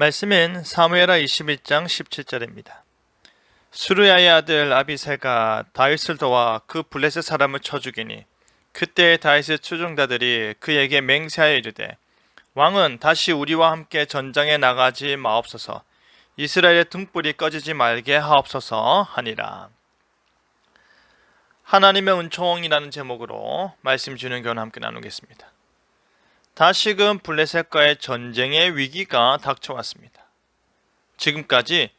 말씀은 사무엘하 21장 17절입니다. 수르야의 아들 아비세가 다윗을 도와 그 블레셋 사람을 쳐 죽이니 그때 다윗의 추종자들이 그에게 맹세하여 이르되 왕은 다시 우리와 함께 전장에 나가지 마옵소서 이스라엘의 등불이 꺼지지 말게 하옵소서 하니라. 하나님의 은총이라는 제목으로 말씀 주는 교훈 함께 나누겠습니다. 다시금 블레셋과의 전쟁의 위기가 닥쳐왔습니다. 지금까지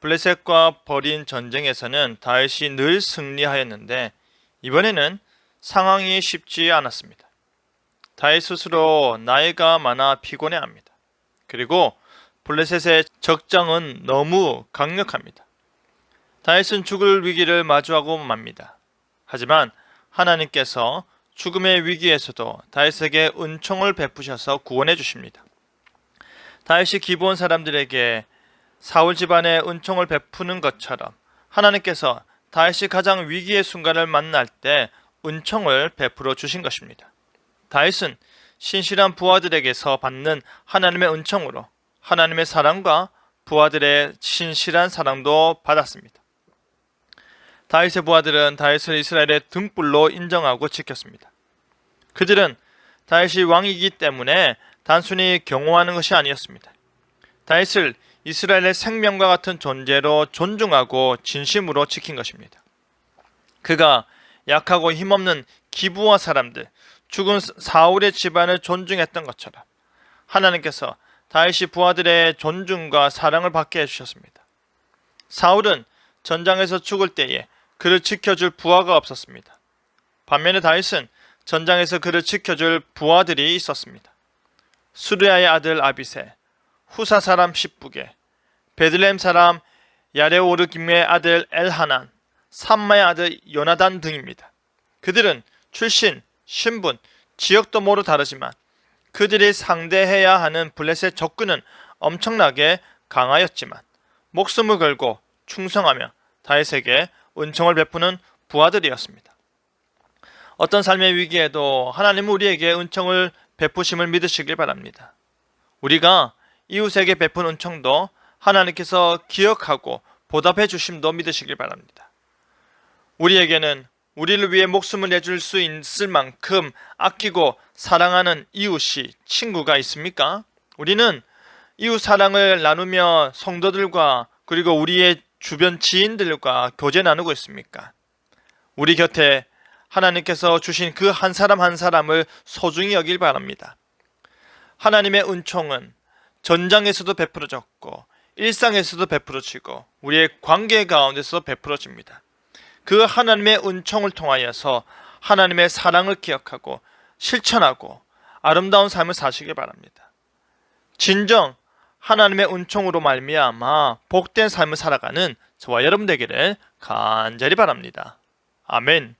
블레셋과 벌인 전쟁에서는 다윗이 늘 승리하였는데 이번에는 상황이 쉽지 않았습니다. 다윗 스스로 나이가 많아 피곤해합니다. 그리고 블레셋의 적장은 너무 강력합니다. 다윗은 죽을 위기를 마주하고 맙니다. 하지만 하나님께서 죽음의 위기에서도 다윗에게 은총을 베푸셔서 구원해 주십니다. 다윗이 기본 사람들에게 사울 집안의 은총을 베푸는 것처럼 하나님께서 다윗이 가장 위기의 순간을 만날 때 은총을 베풀어 주신 것입니다. 다윗은 신실한 부하들에게서 받는 하나님의 은총으로 하나님의 사랑과 부하들의 신실한 사랑도 받았습니다. 다윗의 부하들은 다윗을 이스라엘의 등불로 인정하고 지켰습니다. 그들은 다윗이 왕이기 때문에 단순히 경호하는 것이 아니었습니다. 다윗을 이스라엘의 생명과 같은 존재로 존중하고 진심으로 지킨 것입니다. 그가 약하고 힘없는 기부와 사람들, 죽은 사울의 집안을 존중했던 것처럼 하나님께서 다윗이 부하들의 존중과 사랑을 받게 해주셨습니다. 사울은 전장에서 죽을 때에 그를 지켜줄 부하가 없었습니다. 반면에 다윗은 전장에서 그를 지켜줄 부하들이 있었습니다. 수르야의 아들 아비세, 후사 사람 십부게, 베들레헴 사람 야레오르김의 아들 엘하난, 삼마의 아들 요나단 등입니다. 그들은 출신, 신분, 지역도 모두 다르지만 그들이 상대해야 하는 블레셋 적군은 엄청나게 강하였지만 목숨을 걸고 충성하며 다윗에게 은총을 베푸는 부하들이었습니다. 어떤 삶의 위기에도 하나님은 우리에게 은총을 베푸심을 믿으시길 바랍니다. 우리가 이웃에게 베푼 은총도 하나님께서 기억하고 보답해 주심도 믿으시길 바랍니다. 우리에게는 우리를 위해 목숨을 내줄 수 있을 만큼 아끼고 사랑하는 이웃이 친구가 있습니까? 우리는 이웃 사랑을 나누며 성도들과 그리고 우리의 주변 지인들과 교제 나누고 있습니까? 우리 곁에 하나님께서 주신 그 한 사람 한 사람을 소중히 여길 바랍니다. 하나님의 은총은 전장에서도 베풀어졌고 일상에서도 베풀어지고 우리의 관계 가운데서도 베풀어집니다. 그 하나님의 은총을 통하여서 하나님의 사랑을 기억하고 실천하고 아름다운 삶을 사시길 바랍니다. 진정 하나님의 은총으로 말미암아 복된 삶을 살아가는 저와 여러분 되기를 간절히 바랍니다. 아멘.